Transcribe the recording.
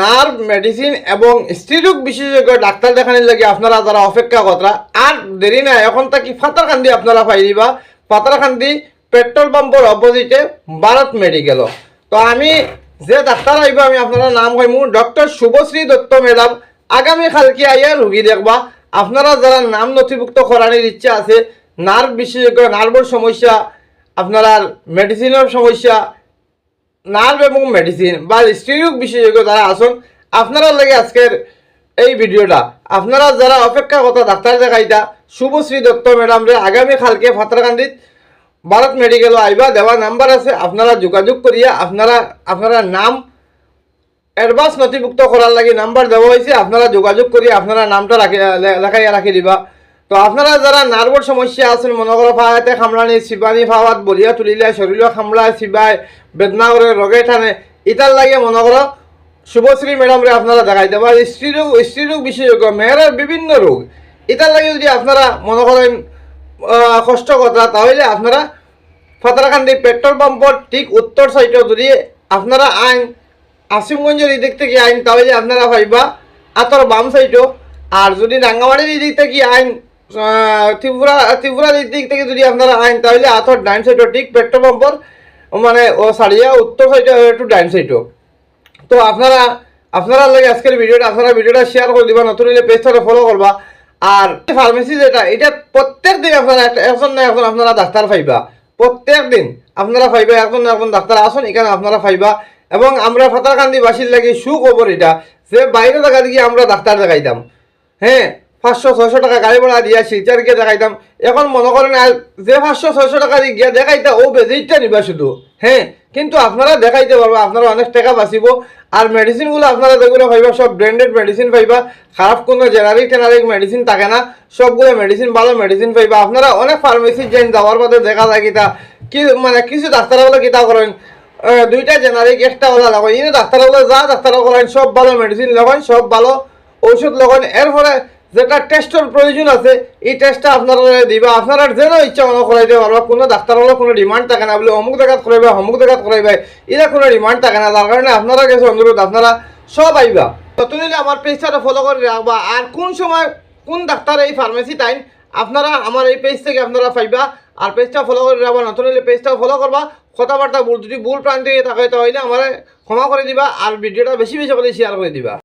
Nerve medicine এবং স্ত্রীরোগ বিশেষজ্ঞ doctor দেখানোর লাগে আপনারা যারা অপেক্ষা কতরা আর দেরি নাই, এখন তাকি ফাতারকান্দি আপনারা পাই দিবা। ফাতারকান্দি পেট্রোল পাম্পের অপোজিটে ভারত মেডিকেল তো আমি যে ডাক্তার আইব আমি আপনারা নাম কইমু ডক্টর শুভশ্রী দত্ত ম্যাডাম আগামী কালকে আইয়া রুগী দেখবা। আপনারা যারা নাম নথিভুক্ত করানোর ইচ্ছা আছে নার্ভ বিশেষজ্ঞ নার্ভের সমস্যা, আপনারা মেডিসিনের সমস্যা নার্ভ এবং মেডিসিন বা স্ত্রীরোগ বিশেষজ্ঞ যারা আসুন আপনারা লাগে আজকের এই ভিডিওটা। আপনারা যারা অপেক্ষা কথা ডাক্তার দেখাইতা, শুভশ্রী দত্ত ম্যাডাম রে আগামী কালকে ফাতরাকান্দিত ভারত মেডিকেল আইবা দেওয়া নাম্বার আছে, আপনারা যোগাযোগ করিয়া আপনারা আপনারা নাম অ্যাডভান্স নথিভুক্ত করার লাগে নাম্বার দেওয়া হয়েছে, আপনারা যোগাযোগ করি আপনারা নামটা রাখি লেখাইয়া রাখি দিবা। তো আপনারা যারা নার্ভর সমস্যা আছেন মনে করো খামলানি সিবানি ফাওয়াত বলিয়া তুলিলে শরীর খামলা সিবাই বেদনা করে রগে টানে ইটার লাগে মনে করো শুভশ্রী ম্যাডামরে আপনারা দেখাই দেবা স্ত্রীরোগ স্ত্রীরোগ বিশেষজ্ঞ মেয়েরার বিভিন্ন রোগ এটার লাগে যদি আপনারা মনে করেন কষ্ট কথা, তাহলে আপনারা ফাতারাকান্দি পেট্রোল পাম্পর ঠিক উত্তর সাইডে যদি আপনারা আইন আসিমগঞ্জের এই দিক থেকে আইন, তাহলে আপনারা পাইবা আতর বাম সাইডও আর যদি রাঙ্গামাটির এই দিক থেকে আইন ত্রিপুরা, ত্রিপুরার দিক থেকে যদি আপনারা আইন তাহলে আতর ডাইন সাইডও ঠিক পেট্রোল পাম্পর মানে ও সারিয়া, উত্তর সাইডে একটু ডাইন সাইডও তো আপনারা আপনারা লাগে আজকের ভিডিওটা, আপনারা ভিডিওটা শেয়ার করে দিবা, নতুন হলে পেজটা ফলো করবা। আর ফার্মেসি যেটা, এটা প্রত্যেক দিন আপনারা একজন না একজন আপনারা ডাক্তার পাইবা। প্রত্যেক দিন আপনারা পাইবা একজন না একজন ডাক্তার আসুন, এখানে আপনারা পাইবা। এবং আমরা ফাতারকান্দি বাসীর লাগে সুখবর এটা, যে বাইরে দেখা দিকে আমরা ডাক্তার দেখাইতাম। হ্যাঁ পাঁচশো, ছয়শো টাকা গাড়ি ভাড়া দিয়া শিলচার গিয়ে দেখাইতাম এখন মনে করেন যে পাঁচশো, ছয়শো টাকা দিয়ে গিয়া দেখাইতা ও বেজিটা নিবা শুধু। হ্যাঁ কিন্তু আপনারা দেখাইতে পারবা, আপনারা অনেক টাকা বাঁচিব। আর মেডিসিনগুলো আপনারা যেগুলো পাইবা সব ব্র্যান্ডেড মেডিসিন পাইবা খারাপ কোনো জেনারিক টেনারিক মেডিসিন থাকে না। সবগুলো মেডিসিন ভালো মেডিসিন পাইবা আপনারা অনেক ফার্মেসি যাইন যাওয়ার পথে দেখা যায় কিতা, কি মানে কিছু ডাক্তার বলে কিতা করেন দুইটা জেনারিক একটা ওলা লাগাই ইনো ডাক্তার বলে যা ডাক্তার করেন, সব ভালো মেডিসিন লাগান সব ভালো ঔষধ লাগান এরপরে যেটা টেস্টের প্রয়োজন আছে, এই টেস্টটা আপনারা দিবা। আপনারা যেন ইচ্ছা মনে করাইতে পারবা কোনো ডাক্তার হলে কোনো ডিমান্ড থাকে না, বলে অমুক জায়গাত করাইবা, অমুক জায়গাত করাইবা। এরা কোনো ডিমান্ড থাকে না তার কারণে আপনারা কাছে অনুরোধ, আপনারা সব আইবা। নতুন হলে আমার পেজটা ফলো করে রাখবা, আর কোন সময় কোন ডাক্তার এই ফার্মেসি টাইম আপনারা আমার এই পেজ থেকে আপনারা পাইবা। আর পেজটা ফলো করে রাখবা, নতুন হলে পেজটা ফলো করবা। কথাবার্তা যদি ভুল প্রান্তে থাকে, তাহলে আমার ক্ষমা করে দিবা, আর ভিডিওটা বেশি বেশি করে শেয়ার করে দিবা।